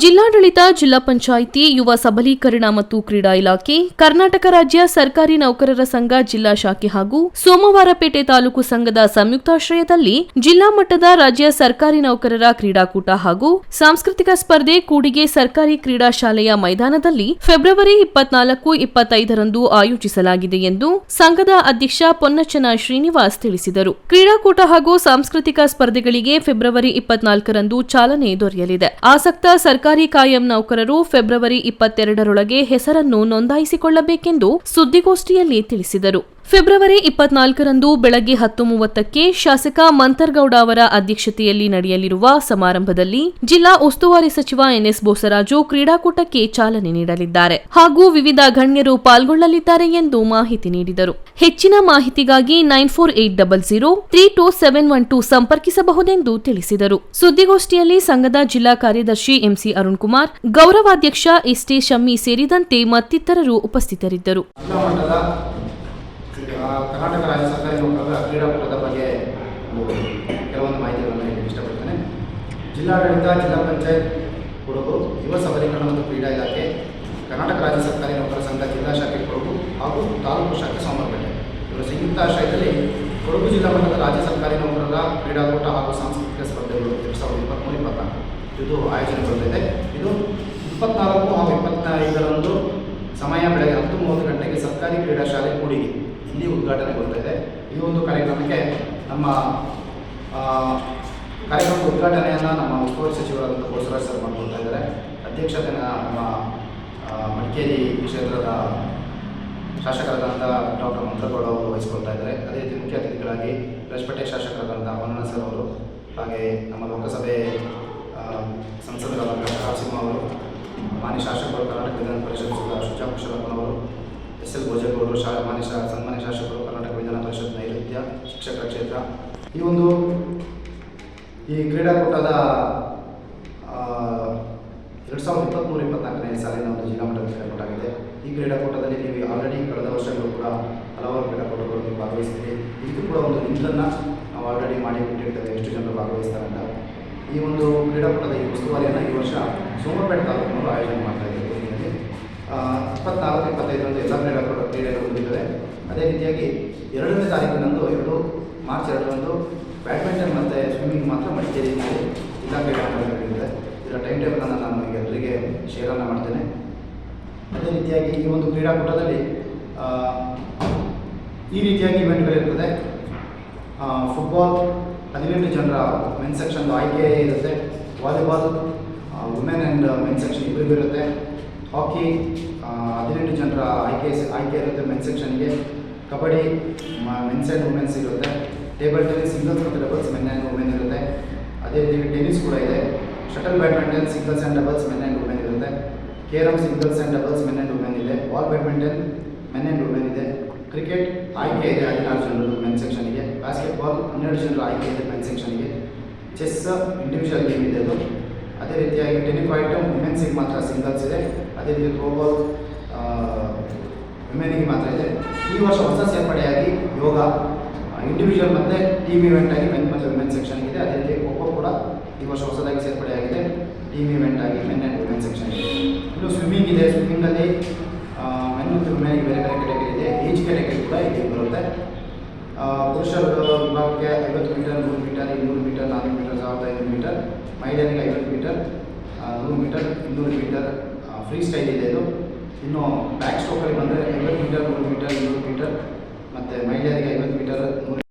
ಜಿಲ್ಲಾಡಳಿತ, ಜಿಲ್ಲಾ ಪಂಚಾಯಿತಿ, ಯುವ ಸಬಲೀಕರಣ ಮತ್ತು ಕ್ರೀಡಾ ಇಲಾಖೆ, ಕರ್ನಾಟಕ ರಾಜ್ಯ ಸರ್ಕಾರಿ ನೌಕರರ ಸಂಘ, ಜಿಲ್ಲಾ ಶಾಖೆ ಹಾಗೂ ಸೋಮವಾರಪೇಟೆ ತಾಲೂಕು ಸಂಘದ ಸಂಯುಕ್ತಾಶ್ರಯದಲ್ಲಿ ಜಿಲ್ಲಾ ಮಟ್ಟದ ರಾಜ್ಯ ಸರ್ಕಾರಿ ನೌಕರರ ಕ್ರೀಡಾಕೂಟ ಹಾಗೂ ಸಾಂಸ್ಕೃತಿಕ ಸ್ಪರ್ಧೆ ಕೂಡಿಗೆ ಸರ್ಕಾರಿ ಕ್ರೀಡಾ ಶಾಲೆಯ ಮೈದಾನದಲ್ಲಿ ಫೆಬ್ರವರಿ ಇಪ್ಪತ್ನಾಲ್ಕು, ಇಪ್ಪತ್ತೈದರಂದು ಆಯೋಜಿಸಲಾಗಿದೆ ಎಂದು ಸಂಘದ ಅಧ್ಯಕ್ಷ ಪೊನ್ನಚ್ಚನ ಶ್ರೀನಿವಾಸ್ ತಿಳಿಸಿದರು. ಕ್ರೀಡಾಕೂಟ ಹಾಗೂ ಸಾಂಸ್ಕೃತಿಕ ಸ್ಪರ್ಧೆಗಳಿಗೆ ಫೆಬ್ರವರಿ ಇಪ್ಪತ್ನಾಲ್ಕರಂದು ಚಾಲನೆ ದೊರೆಯಲಿದೆ. ಆಸಕ್ತ ಕಾಯಂ ನೌಕರರು ಫೆಬ್ರವರಿ ಇಪ್ಪತ್ತೆರಡರೊಳಗೆ ಹೆಸರನ್ನು ನೋಂದಾಯಿಸಿಕೊಳ್ಳಬೇಕೆಂದು ಸುದ್ದಿಗೋಷ್ಠಿಯಲ್ಲಿ ತಿಳಿಸಿದರು. ಫೆಬ್ರವರಿ ಇಪ್ಪತ್ನಾಲ್ಕರಂದು ಬೆಳಗ್ಗೆ ಹತ್ತು ಮೂವತ್ತಕ್ಕೆ ಶಾಸಕ ಮಂತರ್ಗೌಡ ಅವರ ಅಧ್ಯಕ್ಷತೆಯಲ್ಲಿ ನಡೆಯಲಿರುವ ಸಮಾರಂಭದಲ್ಲಿ ಜಿಲ್ಲಾ ಉಸ್ತುವಾರಿ ಸಚಿವ ಎನ್ಎಸ್ ಬೋಸರಾಜು ಕ್ರೀಡಾಕೂಟಕ್ಕೆ ಚಾಲನೆ ನೀಡಲಿದ್ದಾರೆ ಹಾಗೂ ವಿವಿಧ ಗಣ್ಯರು ಪಾಲ್ಗೊಳ್ಳಲಿದ್ದಾರೆ ಎಂದು ಮಾಹಿತಿ ನೀಡಿದರು. ಹೆಚ್ಚಿನ ಮಾಹಿತಿಗಾಗಿ nine four eight double zero three two seven one two ಸಂಪರ್ಕಿಸಬಹುದೆಂದು ತಿಳಿಸಿದರು. ಸುದ್ದಿಗೋಷ್ಠಿಯಲ್ಲಿ ಸಂಘದ ಜಿಲ್ಲಾ ಕಾರ್ಯದರ್ಶಿ ಎಂಸಿ ಅರುಣ್ ಕುಮಾರ್ ಗೌರವಾಧ್ಯಕ್ಷ ಎಸ್ಟಿ ಶಮ್ಮಿ ಸೇರಿದಂತೆ ಮತ್ತಿತರರು ಉಪಸ್ಥಿತರಿದ್ದರು. ಕರ್ನಾಟಕ ರಾಜ್ಯ ಸರ್ಕಾರಿ ನೌಕರರ ಕ್ರೀಡಾಕೂಟದ ಬಗ್ಗೆ ಕೆಲವೊಂದು ಮಾಹಿತಿಗಳನ್ನು ಹೇಳಿ ಇಷ್ಟಪಡ್ತೇನೆ. ಜಿಲ್ಲಾಡಳಿತ, ಜಿಲ್ಲಾ ಪಂಚಾಯತ್ ಕೊಡಗು ಯುವ ಸಬಲೀಕರಣ ಮತ್ತು ಕ್ರೀಡಾ ಇಲಾಖೆ, ಕರ್ನಾಟಕ ರಾಜ್ಯ ಸರ್ಕಾರಿ ನೌಕರರ ಸಂಘ, ಜಿಲ್ಲಾ ಶಾಖೆ ಕೊಡಗು ಹಾಗೂ ತಾಲೂಕು ಶಾಖೆ ಸೋಮರಪೇಟೆ ಇವರ ಸಂಯುಕ್ತ ಆಶ್ರಯದಲ್ಲಿ ಕೊಡಗು ಜಿಲ್ಲಾ ಮಟ್ಟದ ರಾಜ್ಯ ಸರ್ಕಾರಿ ನೌಕರರ ಕ್ರೀಡಾಕೂಟ ಹಾಗೂ ಸಾಂಸ್ಕೃತಿಕ ಸ್ಪರ್ಧೆಗಳು ಎರಡು ಸಾವಿರದ ಇಪ್ಪತ್ತ್ಮೂರು ಇಪ್ಪತ್ನಾಲ್ಕು. ಇದು ಆಯೋಜನೆಗೊಂಡಿದೆ ಇದು ಇಪ್ಪತ್ನಾಲ್ಕು ಹಾಗೂ ಇಪ್ಪತ್ತೈದರಂದು ಸಮಯ ಬೆಳಗ್ಗೆ ಹತ್ತು ಮೂವತ್ತು ಗಂಟೆಗೆ ಸರ್ಕಾರಿ ಕ್ರೀಡಾ ಶಾಲೆ ಕೂಡಿಗೆ. ಇಲ್ಲಿ ಉದ್ಘಾಟನೆಗೊಳ್ತಾ ಇದೆ ಈ ಒಂದು ಕಾರ್ಯಕ್ರಮಕ್ಕೆ ನಮ್ಮ ಆ, ಕಾರ್ಯಕ್ರಮದ ಉದ್ಘಾಟನೆಯನ್ನು ನಮ್ಮ ಉಸ್ತುವಾರಿ ಸಚಿವರಾದಂಥ ಬಸವರಾಜ್ ಸರ್ ಮಾಡ್ಕೊಳ್ತಾ ಇದ್ದಾರೆ. ಅಧ್ಯಕ್ಷತೆಯನ್ನು ನಮ್ಮ ಮಡಿಕೇರಿ ಕ್ಷೇತ್ರದ ಶಾಸಕರಾದಂಥ ಡಾಕ್ಟರ್ ಮಂತ್ರಗೌಡ ಅವರು ವಹಿಸ್ಕೊಳ್ತಾ ಇದ್ದಾರೆ. ಅದೇ ರೀತಿ ಮುಖ್ಯ ಅತಿಥಿಗಳಾಗಿ ಹೊಸಪೇಟೆ ಶಾಸಕರಾದಂಥ ಹೊನ್ನ ಸರ್ ಅವರು ಹಾಗೆ ನಮ್ಮ ಲೋಕಸಭೆ ಸಂಸದರಾದ ಸಂಸದರಾದಂಥ ಸಿಂಹ ಅವರು ಮಾನ್ಯ ಶಾಸಕರು, ಕರ್ನಾಟಕ ವಿಧಾನ ಪರಿಷತ್ ಶುಚಾ ಕುಶಲಪ್ಪನವರು ಎಸ್ ಎಲ್ ಭೋಜೇಗೌಡರು ಶಾ ಮಾನ್ಯ ಶಾ, ಸನ್ಮಾನ್ಯ ಶಾಸಕರು, ಕರ್ನಾಟಕ ವಿಧಾನ ಪರಿಷತ್ ನೈಋತ್ಯ ಶಿಕ್ಷಕರ ಕ್ಷೇತ್ರ. ಈ ಒಂದು ಈ ಕ್ರೀಡಾಕೂಟದ ಎರಡು ಸಾವಿರದ ಇಪ್ಪತ್ತ್ಮೂರು ಇಪ್ಪತ್ನಾಲ್ಕನೇ ಸಾಲಿನ ಒಂದು ಜಿಲ್ಲಾ ಮಟ್ಟದ ಕ್ರೀಡಾಕೂಟ ಆಗಿದೆ. ಈ ಕ್ರೀಡಾಕೂಟದಲ್ಲಿ ನೀವು ಆಲ್ರೆಡಿ ಕಳೆದ ವರ್ಷಗಳು ಕೂಡ ಹಲವಾರು ಕ್ರೀಡಾಕೂಟಗಳು ನೀವು ಭಾಗವಹಿಸಿದ್ದೀರಿ. ಇದು ಕೂಡ ಒಂದು ಲಿಂಕನ್ನು ನಾವು ಆಲ್ರೆಡಿ ಮಾಡಿ ಕೊಟ್ಟಿರ್ತೇವೆ ಎಷ್ಟು ಜನರು ಭಾಗವಹಿಸ್ತಾರೆ ಅಂತ ಈ ಒಂದು ಕ್ರೀಡಾಕೂಟದ ಈ ಉಸ್ತುವಾರಿಯನ್ನು ಈ ವರ್ಷ ಸೋಮಪೇಟೆ ತಾಲೂಕಿನವರು ಆಯೋಜನೆ ಮಾಡ್ತಾ ಇದ್ದೀವಿ ಇಪ್ಪತ್ನಾಲ್ಕು ಇಪ್ಪತ್ತೈದರಂದು ಎಲ್ಲ ಕ್ರೀಡಾಕೂಟ ಕ್ರೀಡೆಗಳು ಬಂದಿದ್ದಾರೆ ಅದೇ ರೀತಿಯಾಗಿ ಎರಡನೇ ತಾರೀಕಿನಂದು ಎರಡು ಮಾರ್ಚ್ ಎರಡರಂದು ಬ್ಯಾಡ್ಮಿಂಟನ್ ಮತ್ತು ಸ್ವಿಮ್ಮಿಂಗ್ ಮಾತ್ರ ಮಡಿಕೇರಿಯಲ್ಲಿ ಎಲ್ಲ ಕ್ರೀಡಾಕೂಟಗಳಿದೆ ಇದರ ಟೈಮ್ ಟೇಬಲನ್ನು ನಾನು ಎಲ್ಲರಿಗೆ ಶೇರನ್ನು ಮಾಡ್ತೇನೆ. ಅದೇ ರೀತಿಯಾಗಿ ಈ ಒಂದು ಕ್ರೀಡಾಕೂಟದಲ್ಲಿ ಈ ರೀತಿಯಾಗಿ ಇವೆಂಟ್ಗಳಿರ್ತದೆ ಫುಟ್ಬಾಲ್ ಹದಿನೆಂಟು ಜನರ ಮೆನ್ ಸೆಕ್ಷನ್ ಆಯ್ಕೆ ಇರುತ್ತೆ. Volleyball women and men section ಇಬ್ಬರಿಗೂ ಇರುತ್ತೆ. ಹಾಕಿ ಆ, ಹದಿನೆಂಟು ಜನರ ಆಯ್ಕೆ ಆಯ್ಕೆ ಇರುತ್ತೆ ಮೆನ್ ಸೆಕ್ಷನ್ಗೆ ಕಬಡ್ಡಿ ಮೆನ್ಸ್ ಆ್ಯಂಡ್ ವುಮೆನ್ಸ್ ಇರುತ್ತೆ. ಟೇಬಲ್ ಟೆನ್ನಿಸ್ ಸಿಂಗಲ್ಸ್ ಮತ್ತು ಡಬಲ್ಸ್ ಮೆನ್ ಆ್ಯಂಡ್ ವುಮೆನ್ ಇರುತ್ತೆ. ಅದೇ ರೀತಿ ಟೆನ್ನಿಸ್ ಕೂಡ ಇದೆ. Shuttle badminton singles and doubles men and women ಇರುತ್ತೆ. Carrom singles and doubles men and women ಇದೆ. Ball badminton men and women ಇದೆ. ಕ್ರಿಕೆಟ್ ಆಯ್ಕೆ ಇದೆ ಹದಿನಾರು ಜನರು ಮೆನ್ ಸೆಕ್ಷನ್ಗೆ ಬಾಸ್ಕೆಟ್ಬಾಲ್ ಹನ್ನೆರಡು ಜನರ ಆಯ್ಕೆ ಇದೆ ಮೆನ್ ಸೆಕ್ಷನ್ಗೆ ಚೆಸ್ ಇಂಡಿವಿಜುವಲ್ ಗೇಮ್ ಇದೆ ಅದು. ಅದೇ ರೀತಿಯಾಗಿ ಟೆನಿಫೈಟ್ ವುಮೆನ್ಸಿಗೆ ಮಾತ್ರ ಸಿಂಗಲ್ಸ್ ಇದೆ. ಅದೇ ರೀತಿ ಥ್ರೋಬಾಲ್ ವುಮೆನಿಗೆ ಮಾತ್ರ ಇದೆ. ಈ ವರ್ಷ ಹೊಸ ಸೇರ್ಪಡೆಯಾಗಿ ಯೋಗ ಇಂಡಿವಿಜುವಲ್ ಮತ್ತು ಟೀಮ್ ಇವೆಂಟ್ ಆಗಿ ಮೆನ್ ಮತ್ತು ವುಮೆನ್ ಸೆಕ್ಷನ್ ಇದೆ. ಅದೇ ರೀತಿ ಖೋಖೋ ಕೂಡ ಈ ವರ್ಷ ಹೊಸದಾಗಿ ಸೇರ್ಪಡೆಯಾಗಿದೆ. ಟೀಮ್ ಇವೆಂಟ್ ಆಗಿ ಮೆನ್ ಆ್ಯಂಡ್ ವುಮೆನ್ ಸೆಕ್ಷನ್ ಇದೆ ಇನ್ನು ಸ್ವಿಮ್ಮಿಂಗ್ ಇದೆ. ಸ್ವಿಮ್ಮಿಂಗಲ್ಲಿ ಮೆನ್ ಮತ್ತು ವುಮೆನ್ಗೆ ಬೇರೆ ಬೇರೆ ಕೆಟಗರಿ ಇದೆ. ಏಜ್ ಕೆಟಗರಿ ಕೂಡ ಇಲ್ಲಿ ಬರುತ್ತೆ. ಪುರುಷರು ಐವತ್ತು ಮೀಟರ್, ನೂರು ಮೀಟರ್, ಇನ್ನೂರು ಮೀಟರ್ ನಾಲ್ಕು ಮೀಟರ್, ಸಾವಿರದ ಐನೂರು ಮೀಟರ್ ಮಹಿಳೆಯರಿಗೆ ಐವತ್ತು ಮೀಟರ್ ನೂರು ಮೀಟರ್, ಇನ್ನೂರು ಮೀಟರ್ ಫ್ರೀ ಸ್ಟೈಲ್ ಇದೆ ಇದು. ಇನ್ನು ಬ್ಯಾಕ್ ಸ್ಟ್ರೋಕಲ್ಲಿ ಬಂದರೆ ಐವತ್ತು ಮೀಟರ್, ನೂರು ಮೀಟರ್, ಇನ್ನೂರು ಮೀಟರ್, ಮತ್ತು ಮಹಿಳೆಯರಿಗೆ ಐವತ್ತು ಮೀಟರ್, ನೂರು